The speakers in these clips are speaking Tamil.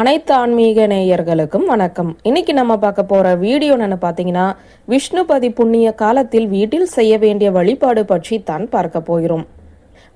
அனைத்து ஆன்மீக நேயர்களுக்கும் வணக்கம். இன்னைக்கு நம்ம பார்க்க போற வீடியோ என்னன்னு பார்த்தீங்கன்னா விஷ்ணுபதி புண்ணிய காலத்தில் வீட்டில் செய்ய வேண்டிய வழிபாடு பற்றி தான் பார்க்க போகிறோம்.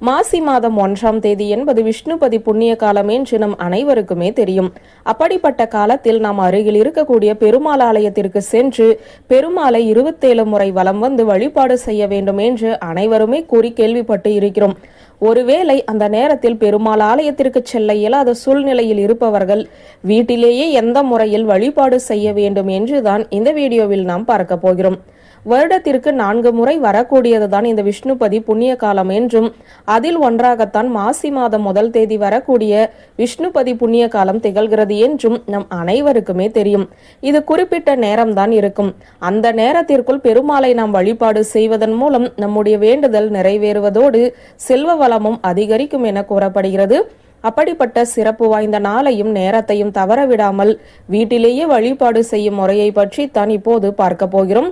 மாசி மாதம் ஒன்றாம் தேதி என்பது விஷ்ணுபதி புண்ணிய காலம் என்று நம் அனைவருக்குமே தெரியும். அப்படிப்பட்ட காலத்தில் நாம் அருகில் இருக்கக்கூடிய பெருமாள் ஆலயத்திற்கு சென்று பெருமாளை இருபத்தேழு முறை வலம் வந்து வழிபாடு செய்ய வேண்டும் என்று அனைவருமே கூறி கேள்விப்பட்டு இருக்கிறோம். ஒருவேளை அந்த நேரத்தில் பெருமாள் ஆலயத்திற்கு செல்ல இயலாத சூழ்நிலையில் இருப்பவர்கள் வீட்டிலேயே எந்த முறையில் வழிபாடு செய்ய வேண்டும் என்றுதான் இந்த வீடியோவில் நாம் பார்க்க போகிறோம். வருடத்திற்கு நான்கு முறை வரக்கூடியதுதான் இந்த விஷ்ணுபதி புண்ணிய காலம் என்றும் அதில் ஒன்றாகத்தான் மாசி மாதம் முதல் தேதி வரக்கூடிய விஷ்ணுபதி புண்ணிய காலம் திகழ்கிறது என்றும் நம் அனைவருக்குமே தெரியும். இது குறிப்பிட்ட நேரம்தான் இருக்கும். அந்த நேரத்திற்குள் பெருமாளை நாம் வழிபாடு செய்வதன் மூலம் நம்முடைய வேண்டுதல் நிறைவேறுவதோடு செல்வ வளமும் அதிகரிக்கும் என கூறப்படுகிறது. அப்படிப்பட்ட சிறப்பு வாய்ந்த நாளையும் நேரத்தையும் தவறவிடாமல் வீட்டிலேயே வழிபாடு செய்யும் முறையை பற்றி தான் இப்போது பார்க்க போகிறோம்.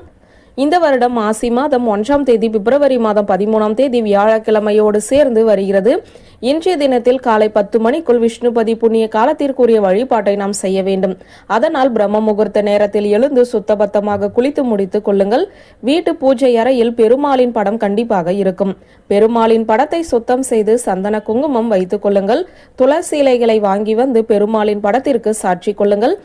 இந்த வருடம் மாசி மாதம் ஒன்றாம் தேதி பிப்ரவரி மாதம் பதிமூணாம் தேதி வியாழக்கிழமையோடு சேர்ந்து வருகிறது. இன்றைய தினத்தில் காலை பத்து மணிக்குள் விஷ்ணுபதி புண்ணிய காலத்திற்குரிய வழிபாட்டை நாம் செய்ய வேண்டும். அதனால் பிரம்ம முகூர்த்த நேரத்தில் எழுந்து சுத்தபத்தமாக குளித்து முடித்துக் கொள்ளுங்கள். வீட்டு பூஜை அறையில் பெருமாளின் படம் கண்டிப்பாக இருக்கும். பெருமாளின் படத்தை சுத்தம் செய்து சந்தன குங்குமம் வைத்துக் கொள்ளுங்கள். துளசி இலைகளை வாங்கி வந்து பெருமாளின் படத்திற்கு சாட்சி கொள்ளுங்கள்.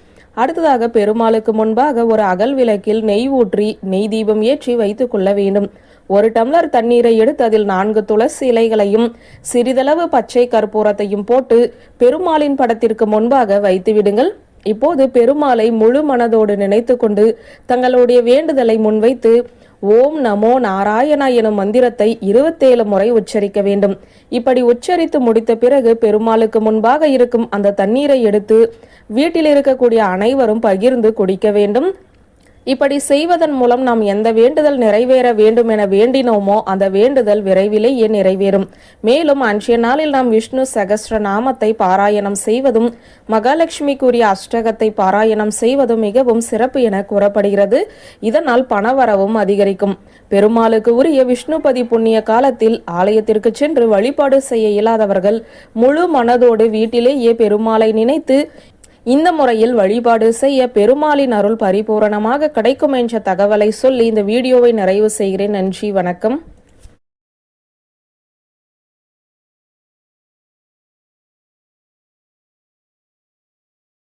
அடுத்ததாக பெருமாளுக்கு முன்பாக ஒரு அகல் விளக்கில் நெய் ஊற்றி நெய் தீபம் ஏற்றி வைத்துக் கொள்ள வேண்டும். ஒரு டம்ளர் தண்ணீரை எடுத்து அதில் நான்கு துளசி இலைகளையும் சிறிதளவு பச்சை கற்பூரத்தையும் போட்டு பெருமாளின் படத்திற்கு முன்பாக வைத்து விடுங்கள். இப்போது பெருமாளை முழு மனதோடு நினைத்து கொண்டு தங்களுடைய வேண்டுதலை முன்வைத்து ஓம் நமோ நாராயணா எனும் மந்திரத்தை இருபத்தேழு முறை உச்சரிக்க வேண்டும். இப்படி உச்சரித்து முடித்த பிறகு பெருமாளுக்கு முன்பாக இருக்கும் அந்த தண்ணீரை எடுத்து வீட்டில் இருக்கக்கூடிய அனைவரும் பகிர்ந்து குடிக்க வேண்டும். இப்படி செய்வதன் மூலம் நாம் எந்த வேண்டுதல் நிறைவேற வேண்டும் என வேண்டினோமோ அந்த வேண்டுதல் விரைவிலேயே நிறைவேறும்? மேலும் அன்றைய நாளில் நாம் விஷ்ணு சகஸ்ர நாமத்தை பாராயணம் செய்வதும் மகாலட்சுமிக்குரிய அஷ்டகத்தை பாராயணம் செய்வதும் மிகவும் சிறப்பு என கூறப்படுகிறது. இதனால் பணவரவும் அதிகரிக்கும். பெருமாளுக்கு உரிய விஷ்ணுபதி புண்ணிய காலத்தில் ஆலயத்திற்கு சென்று வழிபாடு செய்ய இயலாதவர்கள் முழு மனதோடு வீட்டிலேயே பெருமாளை நினைத்து இந்த முறையில் வழிபாடு செய்ய பெருமாளின் அருள் பரிபூரணமாக கிடைக்கும் என்ற தகவலை சொல்லி இந்த வீடியோவை நிறைவு செய்கிறேன். நன்றி வணக்கம்.